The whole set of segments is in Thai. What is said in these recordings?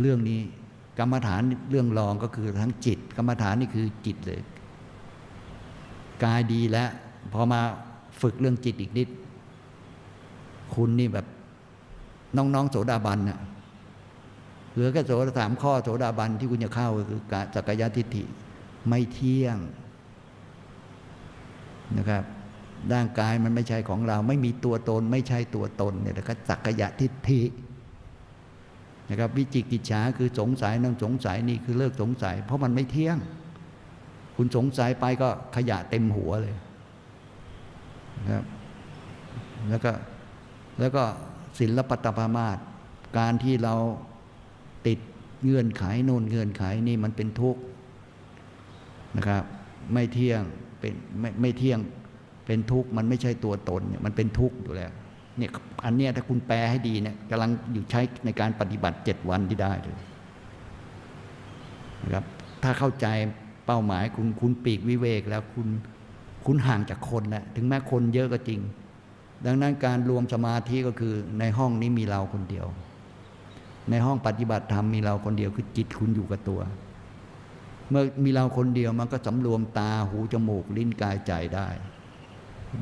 เรื่องนี้กรรมฐานเรื่องรองก็คือทั้งจิต กรรมฐานนี่คือจิตเลยกายดีแล้วพอมาฝึกเรื่องจิตอีกนิด คุณนี่แบบน้องๆโสดาบันน่ะเหลือแค่โสดาสามข้อโสดาบันที่คุณจะเข้าก็คือการจักรยานทิฏฐิไม่เที่ยงนะครับร่างกายมันไม่ใช่ของเรา ไม่มีตัวตน ไม่ใช่ตัวตนเนี่ยแล้วก็จักรยานทิฏฐิ นะครับวิจิกิจฉาคือสงสัยนั่งสงสัยนี่คือเลิกสงสัย เพราะมันไม่เที่ยง คุณสงสัยไปก็ขยะเต็มหัวเลยนะครับแล้วก็แล้วก็ศิลปตปามาตการที่เราติดเงื่อนไขโน่นเงื่อนไขนี่มันเป็นทุกข์นะครับ ไม่เที่ยงเป็นไม่ไม่เที่ยงเป็นทุกข์มันไม่ใช่ตัวตนเนี่ยมันเป็นทุกข์อยู่แล้ว เนี่ยอันเนี้ยถ้าคุณแปลให้ดีเนี่ยกำลังอยู่ใช้ในการปฏิบัติเจ็ดวันที่ได้เลยนะครับถ้าเข้าใจเป้าหมายคุณคุณปีกวิเวกแล้วคุณคุณห่างจากคนแล้วถึงแม้คนเยอะก็จริง ดังนั้นการรวมสมาธิก็คือในห้องนี้มีเราคนเดียว ในห้องปฏิบัติธรรมมีเราคนเดียวคือจิตคุณอยู่กับตัว เมื่อมีเราคนเดียวมันก็สำรวมตาหูจมูกลิ้นกายใจได้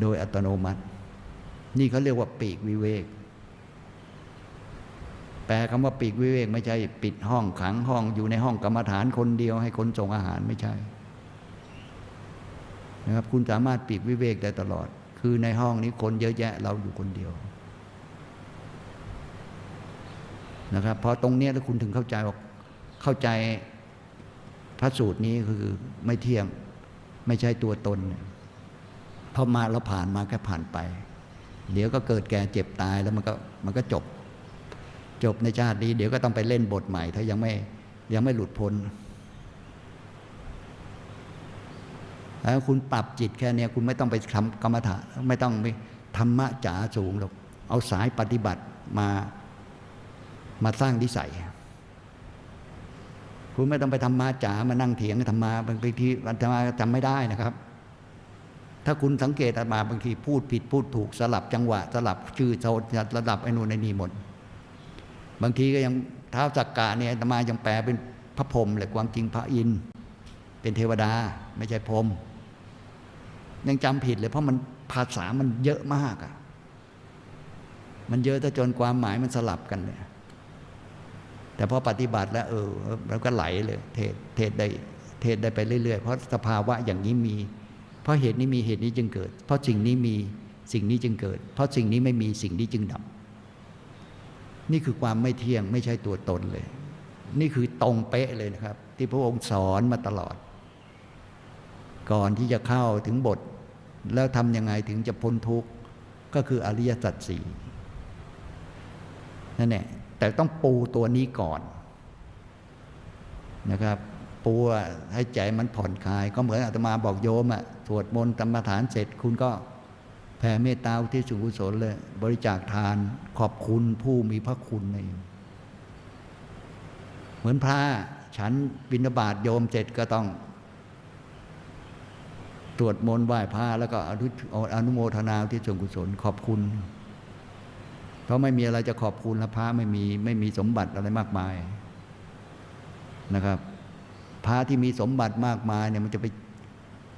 โดยอัตโนมัติ นี่เขาเรียกว่าปีกวิเวก แปลคำว่าปีกวิเวก ไม่ใช่ปิดห้องขังห้องอยู่ในห้องกรรมฐานคนเดียวให้คนส่งอาหารไม่ใช่นะครับคุณสามารถปีกวิเวกได้ตลอด คือในห้องนี้คนเยอะแยะเราอยู่คนเดียวนะครับพอตรงเนี้ยแล้วคุณถึงเข้าใจว่าเข้าใจพระสูตรนี้คือไม่เที่ยงไม่ใช่ตัวตนพอมาเราผ่านมาแค่ผ่านไป เดี๋ยวก็เกิดแก่เจ็บตายแล้วมันก็มันก็จบ จบในชาตินี้ เดี๋ยวก็ต้องไปเล่นบทใหม่ ถ้ายังไม่ยังไม่หลุดพ้นแล้วคุณปรับจิตแค่นี้คุณไม่ต้องไปทำกรรมฐานไม่ต้องไปธรรมะจ๋าสูงหรอกเอาสายปฏิบัติมามาสร้างนิสัย คุณไม่ต้องไปทำมาจ๋ามานั่งเถียงทำมาบางทีอาตมาจำไม่ได้นะครับ ถ้าคุณสังเกตอาตมาบางทีพูดผิดพูดถูกสลับจังหวะ สลับชื่อโซระดับไอ้นู่นไอ้นี่หมด บางทีก็ยังเท้าจักกะเนี่ยอาตมายังแปลเป็นพระพรมเลยความจริงพระอินเป็นเทวดาไม่ใช่พรมยังจำผิดเลยเพราะมันภาษามันเยอะมากอะมันเยอะจนความหมายมันสลับกันเลยแต่พอปฏิบัติแล้ว เออเราก็ไหลเลย เทศเทศได้เทศได้ไปเรื่อยๆ เพราะสภาวะอย่างนี้มี เพราะเหตุนี้มีเหตุนี้จึงเกิด เพราะสิ่งนี้มีสิ่งนี้จึงเกิด เพราะสิ่งนี้ไม่มีสิ่งนี้จึงดับ นี่คือความไม่เที่ยงไม่ใช่ตัวตนเลย นี่คือตรงเป๊ะเลยนะครับ ที่พระองค์สอนมาตลอด ก่อนที่จะเข้าถึงบท แล้วทำยังไงถึงจะพ้นทุกข์ก็คืออริยสัจสี่นั่นแหละแต่ต้องปูตัวนี้ก่อนนะครับ ปูให้ใจมันผ่อนคลาย ก็เหมือนอาตมาบอกโยมอะสวดมนต์กรรมฐานเสร็จคุณก็แผ่เมตตาที่สุกุศลเลย บริจาคทานขอบคุณผู้มีพระคุณในเหมือนพระฉันบิณฑบาตโยมเสร็จก็ต้องตรวจมนต์ไหว้พระแล้วก็อนุโมทนาที่ส่วนกุศลขอบคุณ เพราะไม่มีอะไรจะขอบคุณและพระไม่มีไม่มีสมบัติอะไรมากมายนะครับ พระที่มีสมบัติมากมายเนี่ยมันจะไป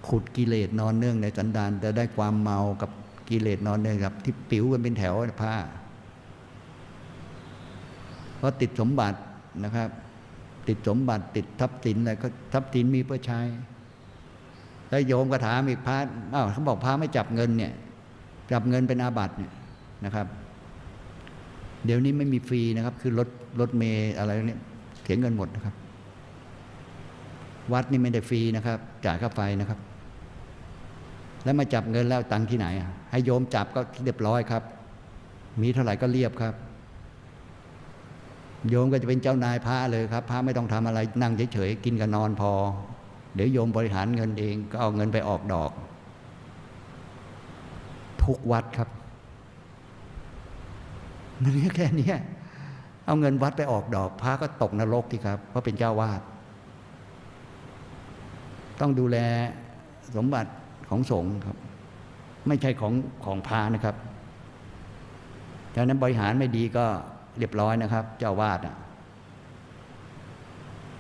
ขุดกิเลสนอนเนื่องในสันดานจะได้ความเมากับกิเลสนอนเนื่องกับ ที่ปิ๋วกันเป็นแถวพระเพราะติดสมบัตินะครับ ติดสมบัติติดทรัพย์สินอะไรก็ทรัพย์สินมีเพื่อใช้แล้วโยมก็ถามอีกพระอ้าวเขาบอกพระไม่จับเงินเนี่ย จับเงินเป็นอาบัติเนี่ยนะครับ เดี๋ยวนี้ไม่มีฟรีนะครับ คือรถรถเมย์อะไรเนี่ยเสียเงินหมดนะครับ วัดนี่ไม่ได้ฟรีนะครับ จ่ายค่าไฟนะครับ แล้วมาจับเงินแล้วตังค์ที่ไหนอะให้โยมจับก็เรียบร้อยครับ มีเท่าไหร่ก็เรียบครับ โยมก็จะเป็นเจ้านายพระเลยครับพระไม่ต้องทำอะไรนั่งเฉยๆกินกับนอนพอ เดี๋ยวโยมบริหารเงินเองก็เอาเงินไปออกดอก ทุกวัดครับมันแค่นี้เอาเงินวัดไปออกดอกพระก็ตกนรกที่ครับ เพราะเป็นเจ้าวาด ต้องดูแลสมบัติของสงฆ์ครับ ไม่ใช่ของของพานะครับดังนั้นบริหารไม่ดีก็เรียบร้อยนะครับ เจ้าวาด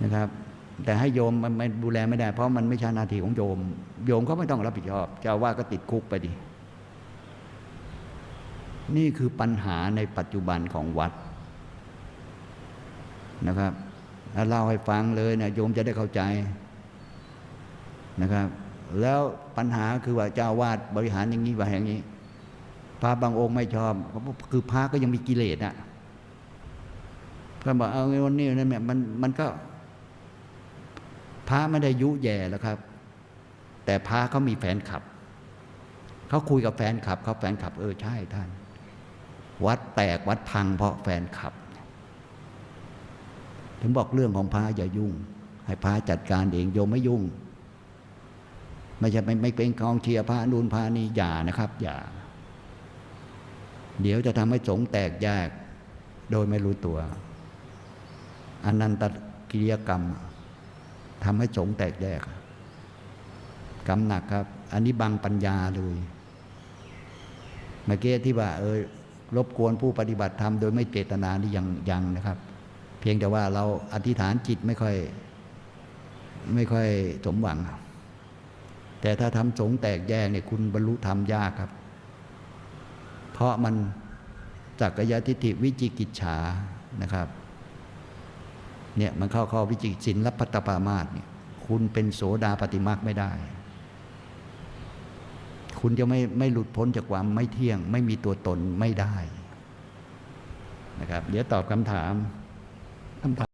นะครับ แต่ให้โยมมันไม่ดูแลไม่ได้ เพราะมันไม่ใช่หน้าที่ของโยม โยมก็ไม่ต้องรับผิดชอบ เจ้าวาสก็ติดคุกไปดินี่คือปัญหาในปัจจุบันของวัดนะครับเล่าให้ฟังเลยนะโยมจะได้เข้าใจ นะครับ แล้วปัญหาคือว่าเจ้าวาดบริหารอย่างนี้ว่าอย่างนี้ พระบางองค์ไม่ชอบคือพระก็ยังมีกิเลสอะก็บอกเอาไอ้วันนี้นั่นเนี่ยมันมันก็ พระไม่ได้ยุแย่แล้วครับ แต่พระเขามีแฟนคลับเขาคุยกับแฟนคลับเขาแฟนคลับ เออใช่ท่าน วัดแตกวัดพังเพราะแฟนคลับถึงบอกเรื่องของพระอย่ายุ่ง ให้พระจัดการเองโยมไม่ยุ่ง ไม่ใช่ไม่ไม่เป็นกองเชียร์พระนูนพระนี่อย่านะครับ อย่า เดี๋ยวจะทำให้สงแตกแยก โดยไม่รู้ตัวอนันตกิริยกรรมทำให้สงแตกแยกกรรมหนักครับ อันนี้บังปัญญาเลยเมื่อกี้ที่ว่า เออรบกวนผู้ปฏิบัติธรรมโดยไม่เจตนานี่ยังยังนะครับ เพียงแต่ว่าเราอธิษฐานจิตไม่ค่อย ไม่ค่อยสมหวัง แต่ถ้าทำสงแตกแยกเนี่ยคุณบรรลุธรรมยากครับ เพราะมันจักกายทิฏฐิวิจิกิจฉานะครับเนี่ยมันเข้าข้อวิจิกิจสินและพัตตปามาสเนี่ยคุณเป็นโสดาปฏิมาคไม่ได้ คุณจะไม่ไม่หลุดพ้นจากความไม่เที่ยง ไม่มีตัวตนไม่ได้นะครับ เดี๋ยวตอบคำถามคำถาม